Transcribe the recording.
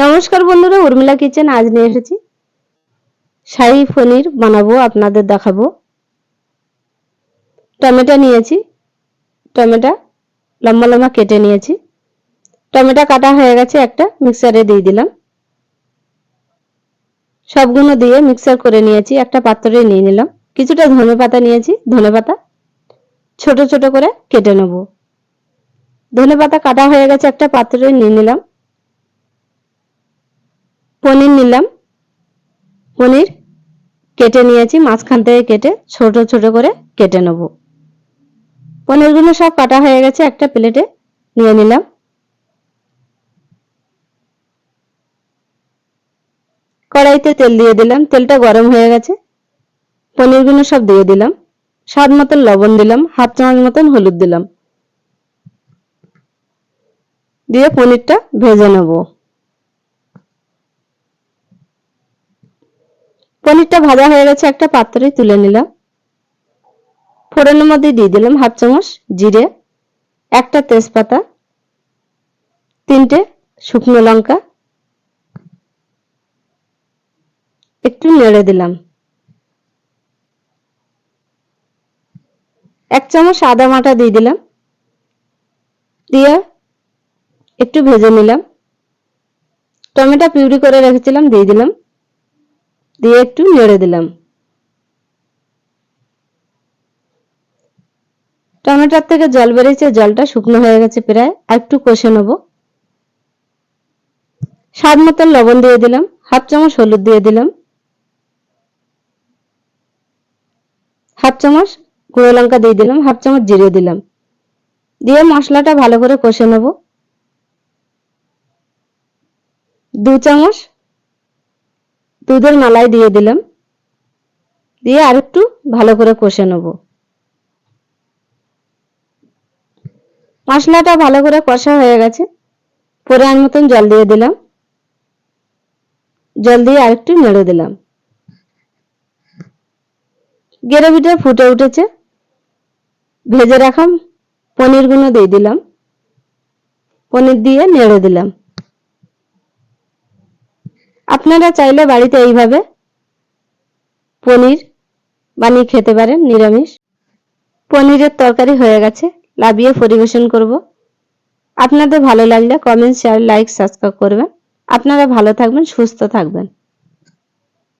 নমস্কার বন্ধুরা, উর্মিলা কিচেন আজ নিয়ে এসেছি। শাহী পনির বানাবো, আপনাদের দেখাবো। টমেটো নিয়েছি, টমেটো লম্বা লম্বা কেটে নিয়েছি। টমেটো কাটা হয়ে গেছে একটা, মিক্সারে দিয়ে দিলাম। সবগুলো দিয়ে মিক্সার করে নিয়েছি, একটা পাত্রে নিয়ে নিলাম। কিছুটা ধনে পাতা নিয়েছি, ধনে পাতা ছোট ছোট করে কেটে নেব। ধনে পাতা কাটা হয়ে গেছে, একটা পাত্রে নিয়ে নিলাম। পনির নিলাম। পনির কেটে নিয়েছি, মাঝখান থেকে কেটে ছোট ছোট করে কেটে নেব। পনিরগুলো সব কাটা হয়ে গেছে, একটা প্লেটে নিয়ে নিলাম। কড়াইতে তেল দিয়ে দিলাম, তেলটা গরম হয়ে গেছে। পনিরগুলো সব দিয়ে দিলাম। স্বাদ মতন লবণ দিলাম, হাফ চামচ মতন হলুদ দিলাম। দিয়ে পনিরটা ভেজে নেব। পনিরটা ভাজা হয়ে গেছে, একটা পাত্রে তুলে নিলাম। ফোড়নের মধ্যে দিয়ে দিলাম হাফ চামচ জিরে, একটা তেজপাতা, তিনটে শুকনো লঙ্কা। একটু নেড়ে দিলাম। এক চামচ আদা মাটা দিয়ে দিলাম। দিয়ে একটু ভেজে নিলাম। টমেটো পিউরি করে রেখেছিলাম, দিয়ে দিলাম। দিয়ে একটু নেড়ে দিলাম। টমেটোর থেকে জল বেরিয়েছে, জলটা শুকনো হয়ে গেছে প্রায় একটু কষে নেব। স্বাদ মতন লবণ দিয়ে দিলাম, হাফ চামচ হলুদ দিয়ে দিলাম। হাফ চামচ গুঁড়ো লঙ্কা দিয়ে দিলাম, হাফ চামচ জিরে দিলাম। দিয়ে মশলাটা ভালো করে কষে নেব। দু চামচ দুধের মালাই দিয়ে দিলাম। দিয়ে আর একটু ভালো করে কষে নেব। মশলাটা ভালো করে কষা হয়ে গেছে। পরিমাণ মতন জল দিয়ে দিলাম। জল দিয়ে আর একটু নেড়ে দিলাম। গ্রেভিটা ফুটে উঠেছে। ভেজে রাখা পনিরগুলো দিয়ে দিলাম। পনির দিয়ে নেড়ে দিলাম। আপনারা চাইলে বাড়িতে এইভাবে পনির বানিয়ে খেতে পারেন, নিরামিষ। পনিরের তরকারি হয়ে গেছে, লাভিয়ে পরিবেশন করব। আপনাদের ভালো লাগলে কমেন্ট শেয়ার লাইক সাবস্ক্রাইব করবেন। আপনারা ভালো থাকবেন, সুস্থ থাকবেন।